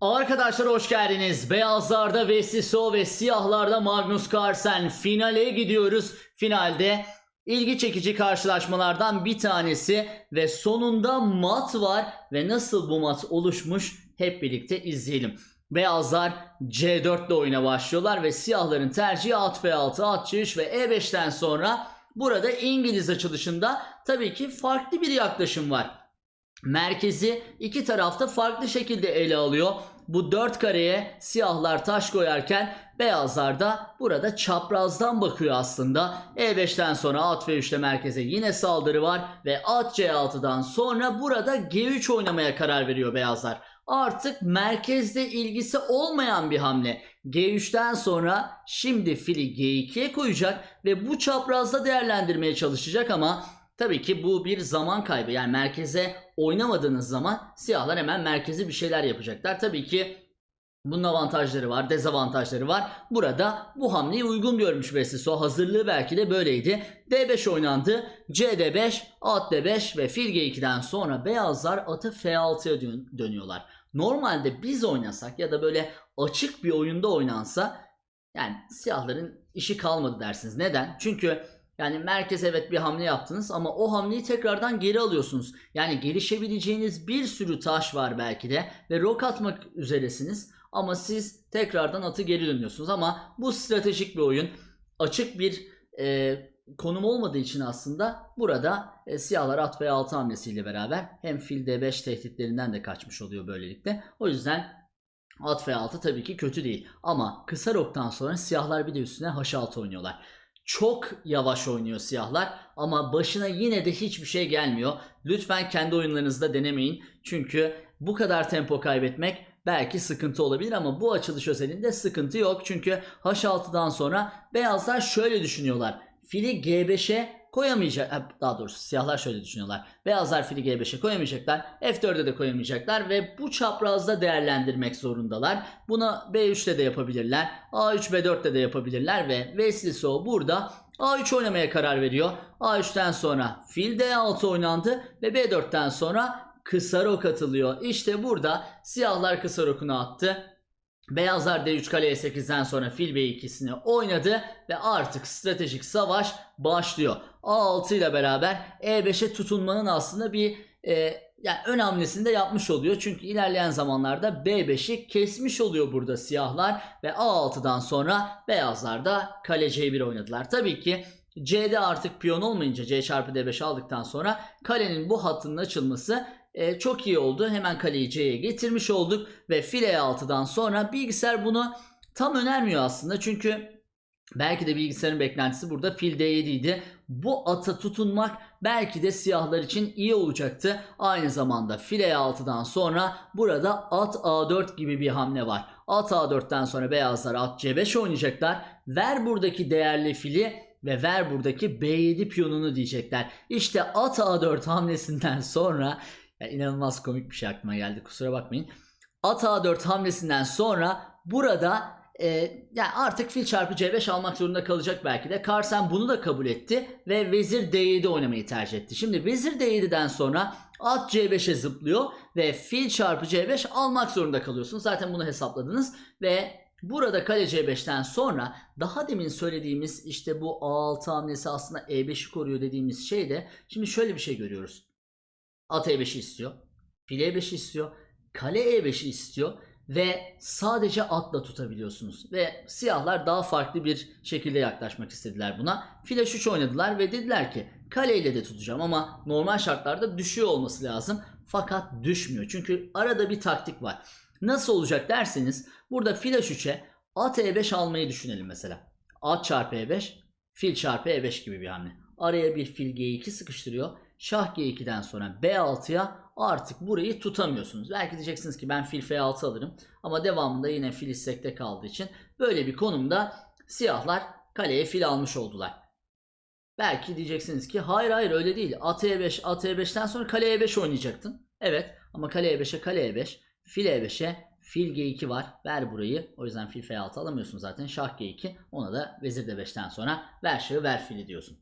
Arkadaşlar hoş geldiniz. Beyazlarda Vesiso ve siyahlarda Magnus Carlsen finale gidiyoruz. Finalde ilgi çekici karşılaşmalardan bir tanesi ve sonunda mat var ve nasıl bu mat oluşmuş hep birlikte izleyelim. Beyazlar C4 ile oyuna başlıyorlar ve siyahların tercihi at F6, at C3 ve E5'ten sonra burada İngiliz açılışında tabii ki farklı bir yaklaşım var merkezi iki tarafta farklı şekilde ele alıyor. Bu dört kareye siyahlar taş koyarken beyazlar da burada çaprazdan bakıyor aslında. E5'ten sonra at ve 3'te merkeze yine saldırı var ve at C6'dan sonra burada G3 oynamaya karar veriyor beyazlar. Artık merkezde ilgisi olmayan bir hamle. G3'ten sonra şimdi fili G2'ye koyacak ve bu çaprazda değerlendirmeye çalışacak ama Tabii ki bu bir zaman kaybı. Yani merkeze oynamadığınız zaman siyahlar hemen merkezi bir şeyler yapacaklar. Tabii ki bunun avantajları var, dezavantajları var. Burada bu hamleyi uygun görmüş Vesiso. Hazırlığı belki de böyleydi. D5 oynandı. CD5, at D5 ve fil G2'den sonra beyazlar atı F6'ya dön- dönüyorlar. Normalde biz oynasak ya da böyle açık bir oyunda oynansa yani siyahların işi kalmadı dersiniz. Neden? Çünkü yani merkez evet bir hamle yaptınız ama o hamleyi tekrardan geri alıyorsunuz. Yani gelişebileceğiniz bir sürü taş var belki de ve rok atmak üzeresiniz ama siz tekrardan atı geri dönüyorsunuz. Ama bu stratejik bir oyun. Açık bir e, konum olmadığı için aslında burada e, siyahlar at ve 6 hamlesiyle beraber hem fil d5 tehditlerinden de kaçmış oluyor böylelikle. O yüzden at f6 tabii ki kötü değil. Ama kısa roktan sonra siyahlar bir de üstüne h6 oynuyorlar. Çok yavaş oynuyor siyahlar ama başına yine de hiçbir şey gelmiyor. Lütfen kendi oyunlarınızda denemeyin. Çünkü bu kadar tempo kaybetmek belki sıkıntı olabilir ama bu açılış özelinde sıkıntı yok. Çünkü H6'dan sonra beyazlar şöyle düşünüyorlar. Fili G5'e koyamayacak ha, daha doğrusu siyahlar şöyle düşünüyorlar. Beyazlar fili G5'e koyamayacaklar. F4'e de koyamayacaklar ve bu çaprazda değerlendirmek zorundalar. Buna B3'te de yapabilirler. A3 B4'te de yapabilirler ve Vesliso burada A3 oynamaya karar veriyor. A3'ten sonra fil D6 oynandı ve B4'ten sonra kısa rok atılıyor. İşte burada siyahlar kısa rokunu attı. Beyazlar D3 kale E8'den sonra fil B2'sini oynadı ve artık stratejik savaş başlıyor. A6 ile beraber E5'e tutunmanın aslında bir e, yani ön hamlesini de yapmış oluyor. Çünkü ilerleyen zamanlarda B5'i kesmiş oluyor burada siyahlar ve A6'dan sonra beyazlar da kale C1 oynadılar. Tabii ki C'de artık piyon olmayınca C çarpı D5 aldıktan sonra kalenin bu hattının açılması e, çok iyi oldu. Hemen kaleyi C'ye getirmiş olduk ve file 6'dan sonra bilgisayar bunu tam önermiyor aslında. Çünkü belki de bilgisayarın beklentisi burada fil D7 idi. Bu ata tutunmak belki de siyahlar için iyi olacaktı. Aynı zamanda file 6'dan sonra burada at A4 gibi bir hamle var. At A4'ten sonra beyazlar at C5 oynayacaklar. Ver buradaki değerli fili ve ver buradaki B7 piyonunu diyecekler. İşte at A4 hamlesinden sonra ya inanılmaz komik bir şey aklıma geldi kusura bakmayın. At A4 hamlesinden sonra burada e, yani artık fil çarpı C5 almak zorunda kalacak belki de. Carlsen bunu da kabul etti ve vezir D7 oynamayı tercih etti. Şimdi vezir D7'den sonra at C5'e zıplıyor ve fil çarpı C5 almak zorunda kalıyorsunuz. Zaten bunu hesapladınız ve Burada kale C5'ten sonra daha demin söylediğimiz işte bu A6 hamlesi aslında E5'i koruyor dediğimiz şeyde şimdi şöyle bir şey görüyoruz. At E5'i istiyor. Fil E5'i istiyor. Kale E5'i istiyor. Ve sadece atla tutabiliyorsunuz. Ve siyahlar daha farklı bir şekilde yaklaşmak istediler buna. Fil H3 oynadılar ve dediler ki kaleyle de tutacağım ama normal şartlarda düşüyor olması lazım. Fakat düşmüyor. Çünkü arada bir taktik var. Nasıl olacak derseniz burada fil H3'e at E5 almayı düşünelim mesela. At çarpı E5, fil çarpı E5 gibi bir hamle. Araya bir fil G2 sıkıştırıyor. Şah G2'den sonra B6'ya artık burayı tutamıyorsunuz. Belki diyeceksiniz ki ben fil F6 alırım. Ama devamında yine fil istekte kaldığı için böyle bir konumda siyahlar kaleye fil almış oldular. Belki diyeceksiniz ki hayır hayır öyle değil. At E5, at E5'ten sonra kale E5 oynayacaktın. Evet ama kale E5'e kale E5, fil E5'e fil G2 var. Ver burayı. O yüzden fil F6 alamıyorsun zaten. Şah G2. Ona da vezir D5'ten sonra ver şahı ver fili diyorsun.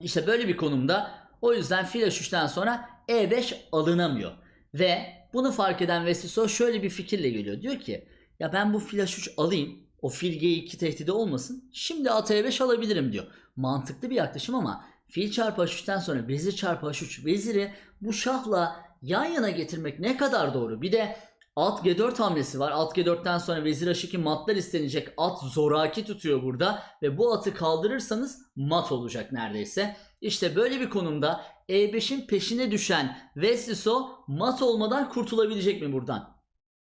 İşte böyle bir konumda o yüzden fil H3'ten sonra E5 alınamıyor. Ve bunu fark eden Vesiso şöyle bir fikirle geliyor. Diyor ki ya ben bu fil H3 alayım. O fil G2 tehdidi olmasın. Şimdi at E5 alabilirim diyor. Mantıklı bir yaklaşım ama fil çarpı H3'ten sonra vezir çarpı H3 veziri bu şahla yan yana getirmek ne kadar doğru. Bir de At G4 hamlesi var. At G4'ten sonra vezir H2 matlar istenecek. At zoraki tutuyor burada ve bu atı kaldırırsanız mat olacak neredeyse. İşte böyle bir konumda E5'in peşine düşen Vesiso mat olmadan kurtulabilecek mi buradan?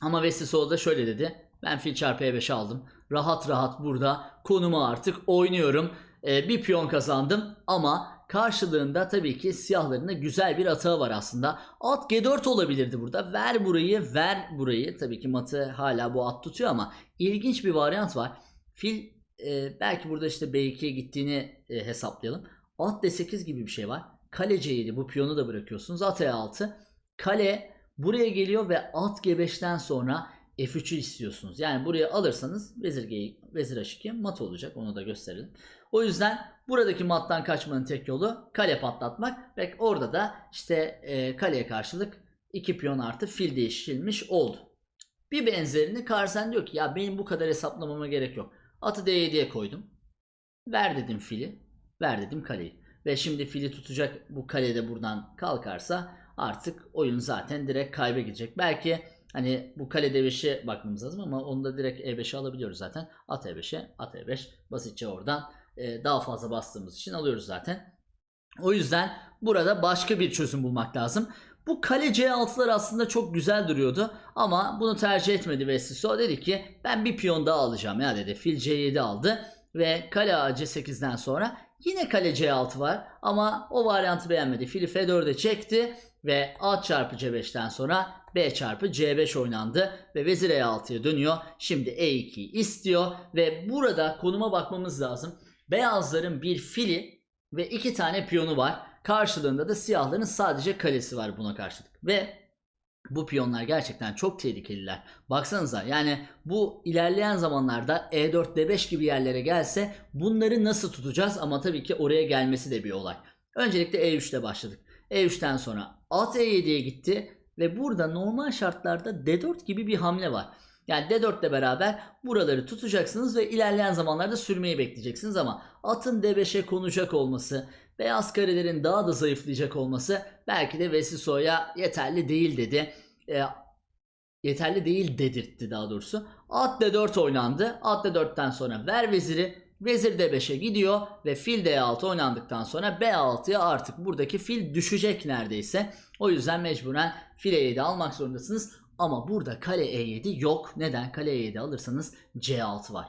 Ama Vesiso da şöyle dedi. Ben fil çarpı E5 aldım. Rahat rahat burada konumu artık oynuyorum. Ee, bir piyon kazandım ama karşılığında tabii ki siyahların da güzel bir atağı var aslında. At G4 olabilirdi burada. Ver burayı, ver burayı. Tabii ki matı hala bu at tutuyor ama ilginç bir varyant var. Fil e, belki burada işte B2'ye gittiğini e, hesaplayalım. At D8 gibi bir şey var. Kale C7 bu piyonu da bırakıyorsunuz. At E6. Kale buraya geliyor ve at G5'ten sonra F3'ü istiyorsunuz. Yani buraya alırsanız vezir G, vezir H2 mat olacak. Onu da gösterelim. O yüzden buradaki mattan kaçmanın tek yolu kale patlatmak ve orada da işte e, kaleye karşılık 2 piyon artı fil değiştirilmiş oldu. Bir benzerini Carlsen diyor ki ya benim bu kadar hesaplamama gerek yok. Atı D7'ye koydum. Ver dedim fili. Ver dedim kaleyi. Ve şimdi fili tutacak bu kalede buradan kalkarsa artık oyun zaten direkt kaybe gidecek. Belki hani bu kale D5'e bakmamız lazım ama onu da direkt E5'e alabiliyoruz zaten. At E5'e, at E5 basitçe oradan e, daha fazla bastığımız için alıyoruz zaten. O yüzden burada başka bir çözüm bulmak lazım. Bu kale C6'lar aslında çok güzel duruyordu ama bunu tercih etmedi Vesiso. Dedi ki ben bir piyon daha alacağım ya dedi. Fil C7 aldı ve kale A C8'den sonra yine kale C6 var ama o varyantı beğenmedi. Fili F4'e çekti ve A çarpı C5'ten sonra B çarpı C5 oynandı ve vezir E6'ya dönüyor. Şimdi E2'yi istiyor ve burada konuma bakmamız lazım. Beyazların bir fili ve iki tane piyonu var. Karşılığında da siyahların sadece kalesi var buna karşılık. Ve bu piyonlar gerçekten çok tehlikeliler. Baksanıza yani bu ilerleyen zamanlarda E E4 D5 gibi yerlere gelse bunları nasıl tutacağız ama tabii ki oraya gelmesi de bir olay. Öncelikle E3 ile başladık. E3'ten sonra at E7'ye gitti ve burada normal şartlarda D4 gibi bir hamle var. Yani D4 ile beraber buraları tutacaksınız ve ilerleyen zamanlarda sürmeyi bekleyeceksiniz ama atın D5'e konacak olması, beyaz karelerin daha da zayıflayacak olması belki de Vesiso'ya yeterli değil dedi. E, yeterli değil dedirtti daha doğrusu. At D4 oynandı. At D4'ten sonra ver veziri. Vezir D5'e gidiyor ve fil D6 oynandıktan sonra B6'ya artık buradaki fil düşecek neredeyse. O yüzden mecburen fil E7 almak zorundasınız. Ama burada kale E7 yok. Neden? Kale E7 alırsanız C6 var.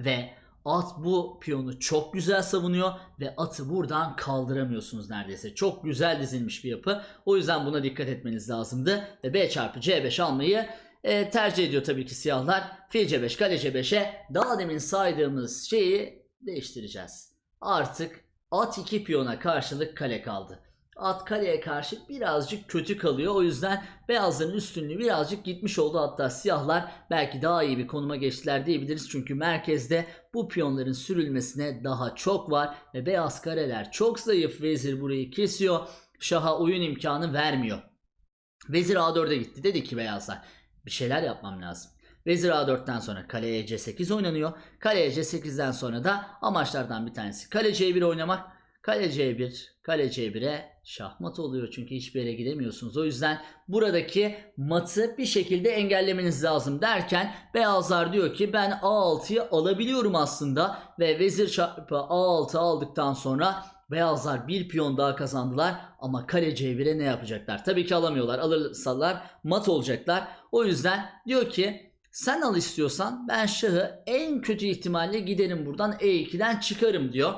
Ve at bu piyonu çok güzel savunuyor ve atı buradan kaldıramıyorsunuz neredeyse. Çok güzel dizilmiş bir yapı. O yüzden buna dikkat etmeniz lazımdı. Ve B çarpı C5 almayı e, tercih ediyor tabii ki siyahlar. Fil C5, kale C5'e daha demin saydığımız şeyi değiştireceğiz. Artık at 2 piyona karşılık kale kaldı. At kaleye karşı birazcık kötü kalıyor. O yüzden beyazların üstünlüğü birazcık gitmiş oldu. Hatta siyahlar belki daha iyi bir konuma geçtiler diyebiliriz. Çünkü merkezde bu piyonların sürülmesine daha çok var. Ve beyaz kareler çok zayıf. Vezir burayı kesiyor. Şaha oyun imkanı vermiyor. Vezir A4'e gitti. Dedi ki beyazlar bir şeyler yapmam lazım. Vezir A4'ten sonra kaleye C8 oynanıyor. Kaleye C8'den sonra da amaçlardan bir tanesi kale C1 oynamak. Kale C1, kale C1'e şahmat oluyor çünkü hiçbir yere gidemiyorsunuz. O yüzden buradaki matı bir şekilde engellemeniz lazım derken beyazlar diyor ki ben A6'yı alabiliyorum aslında ve vezir çarpı A6 aldıktan sonra beyazlar bir piyon daha kazandılar ama kale C1'e ne yapacaklar? Tabii ki alamıyorlar. Alırsalar mat olacaklar. O yüzden diyor ki sen al istiyorsan ben şahı en kötü ihtimalle giderim buradan E2'den çıkarım diyor.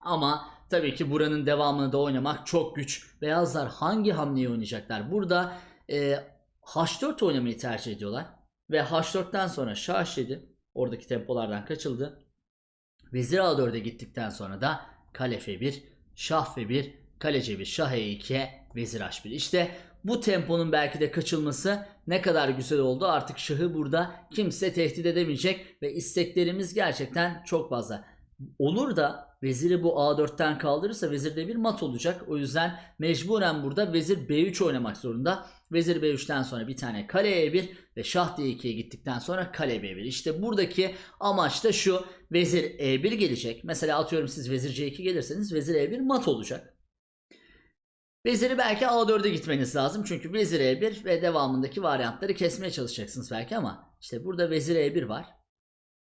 Ama tabii ki buranın devamını da oynamak çok güç. Beyazlar hangi hamleyi oynayacaklar? Burada e, H4 oynamayı tercih ediyorlar. Ve H4'ten sonra Şah H7 oradaki tempolardan kaçıldı. Vezir A4'e gittikten sonra da Kale F1, Şah F1, Kale C1, Şah E2, Vezir H1. İşte bu temponun belki de kaçılması ne kadar güzel oldu. Artık şahı burada kimse tehdit edemeyecek ve isteklerimiz gerçekten çok fazla. Olur da veziri bu A4'ten kaldırırsa vezir D1 mat olacak. O yüzden mecburen burada vezir B3 oynamak zorunda. Vezir B3'ten sonra bir tane kale E1 ve şah D2'ye gittikten sonra kale B1. İşte buradaki amaç da şu. Vezir E1 gelecek. Mesela atıyorum siz vezir C2 gelirseniz vezir E1 mat olacak. Veziri belki A4'e gitmeniz lazım. Çünkü vezir E1 ve devamındaki varyantları kesmeye çalışacaksınız belki ama işte burada vezir E1 var.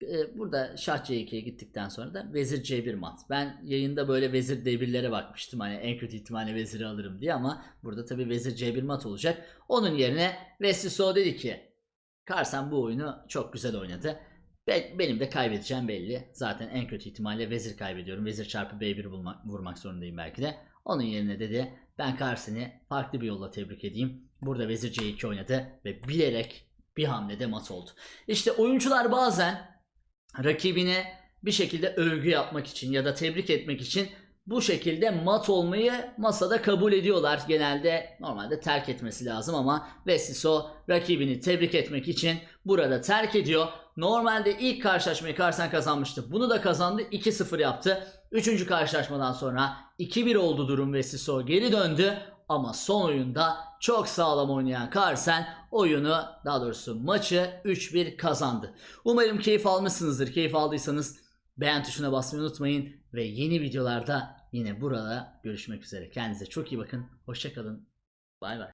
Ee, Burada şah C2'ye gittikten sonra da vezir C1 mat. Ben yayında böyle vezir D1'lere bakmıştım. Hani en kötü ihtimalle veziri alırım diye ama burada tabii vezir C1 mat olacak. Onun yerine Vesiso dedi ki Karsan bu oyunu çok güzel oynadı. Be- benim de kaybedeceğim belli. Zaten en kötü ihtimalle vezir kaybediyorum. Vezir çarpı B1 bulmak, vurmak zorundayım belki de. Onun yerine dedi ben Karsen'i farklı bir yolla tebrik edeyim. Burada vezir C2 oynadı ve bilerek bir hamlede mat oldu. İşte oyuncular bazen rakibine bir şekilde övgü yapmak için ya da tebrik etmek için bu şekilde mat olmayı masada kabul ediyorlar. Genelde normalde terk etmesi lazım ama Vesiso rakibini tebrik etmek için burada terk ediyor. Normalde ilk karşılaşmayı Karsen kazanmıştı. Bunu da kazandı. 2-0 yaptı. Üçüncü karşılaşmadan sonra 2-1 oldu durum Vesiso geri döndü. Ama son oyunda çok sağlam oynayan Carlsen oyunu daha doğrusu maçı 3-1 kazandı. Umarım keyif almışsınızdır. Keyif aldıysanız beğen tuşuna basmayı unutmayın. Ve yeni videolarda yine burada görüşmek üzere. Kendinize çok iyi bakın. Hoşçakalın. Bay bay.